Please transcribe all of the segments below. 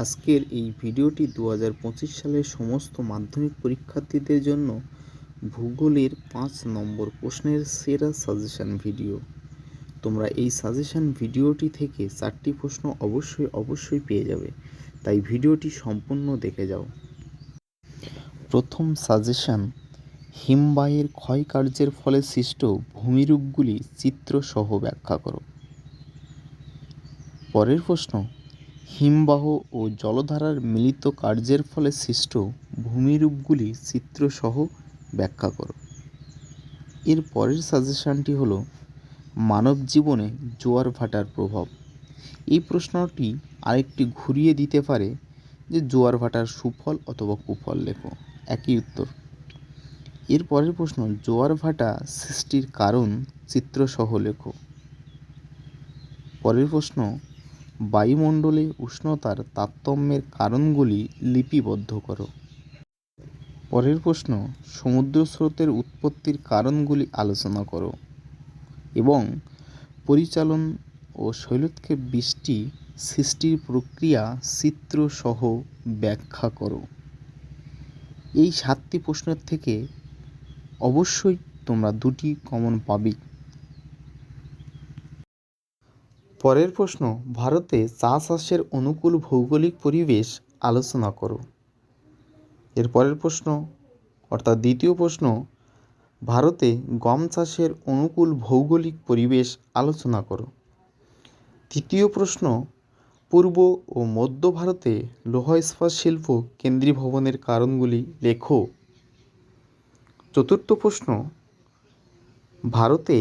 আজকের এই ভিডিওটি দু হাজার পঁচিশ সালের সমস্ত মাধ্যমিক পরীক্ষার্থীদের জন্য ভূগোলের পাঁচ নম্বর প্রশ্নের সেরা সাজেশান ভিডিও। তোমরা এই সাজেশান ভিডিওটি থেকে চারটি প্রশ্ন অবশ্যই অবশ্যই পেয়ে যাবে। তাই ভিডিওটি সম্পূর্ণ দেখে যাও। প্রথম সাজেশান, হিমবাহের ক্ষয়কার্যের ফলে সৃষ্ট ভূমিরূপগুলি চিত্রসহ ব্যাখ্যা করো। পরের প্রশ্ন হিমবাহ ও জলধারার মিলিত কার্যের ফলে সৃষ্ট ভূমিরূপগুলি চিত্রসহ ব্যাখ্যা করো। এর পরের সাজেশানটি হলো, মানব জীবনে জোয়ার ভাটার প্রভাব। এই প্রশ্নটি আরেকটি ঘুরিয়ে দিতে পারে যে জোয়ার ভাটার সুফল অথবা কুফল, লেখো। একই উত্তর। এর পরের প্রশ্ন, জোয়ার ভাটা সৃষ্টির কারণ চিত্রসহ, লেখো। পরের প্রশ্ন বায়ুমণ্ডলে উষ্ণতার তারতম্যের কারণগুলি লিপিবদ্ধ করো। পরের প্রশ্ন সমুদ্র স্রোতের উৎপত্তির কারণগুলি আলোচনা করো এবং পরিচালন ও শৈলোৎক্ষেপ বৃষ্টি সৃষ্টির প্রক্রিয়া চিত্রসহ ব্যাখ্যা করো। এই সাতটি প্রশ্নের থেকে অবশ্যই তোমরা দুটি কমন পাবেই পরের প্রশ্ন, ভারতে চা চাষের অনুকূল ভৌগোলিক পরিবেশ আলোচনা করো। এর পরের প্রশ্ন, অর্থাৎ দ্বিতীয় প্রশ্ন, ভারতে গম চাষের অনুকূল ভৌগোলিক পরিবেশ আলোচনা করো। তৃতীয় প্রশ্ন, পূর্ব ও মধ্য ভারতে লৌহ ইস্পাত শিল্প কেন্দ্রীভবনের কারণগুলি লেখো। চতুর্থ প্রশ্ন, ভারতে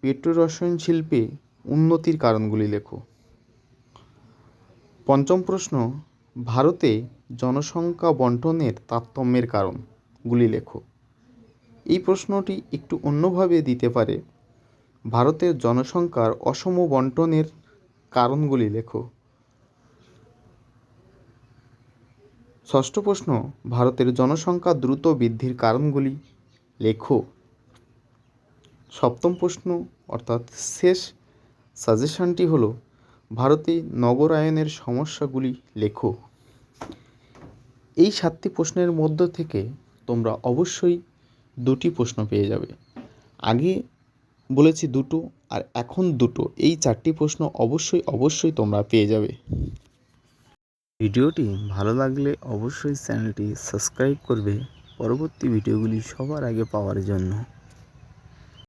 পেট্রোরসায়ন শিল্পে উন্নতির কারণগুলি লেখো। পঞ্চম প্রশ্ন, ভারতে জনসংখ্যা বন্টনের তারতম্যের কারণগুলি লেখো। এই প্রশ্নটি একটু অন্যভাবে দিতে পারে। ভারতের জনসংখ্যার অসম বন্টনের কারণগুলি লেখো। ষষ্ঠ প্রশ্ন, ভারতের জনসংখ্যা দ্রুত বৃদ্ধির কারণগুলি লেখো। সপ্তম প্রশ্ন, অর্থাৎ শেষ সাজেশনটি হলো, ভারতে নগরায়নের সমস্যাগুলি লেখো। এই সাতটি প্রশ্নের মধ্য থেকে তোমরা অবশ্যই দুটি প্রশ্ন পেয়ে যাবে। আগে বলেছি দুটো, আর এখন দুটো। এই চারটি প্রশ্ন অবশ্যই অবশ্যই তোমরা পেয়ে যাবে। ভিডিওটি ভালো লাগলে অবশ্যই চ্যানেলটি সাবস্ক্রাইব করবে। পরবর্তী ভিডিওগুলি সবার আগে পাওয়ার জন্য।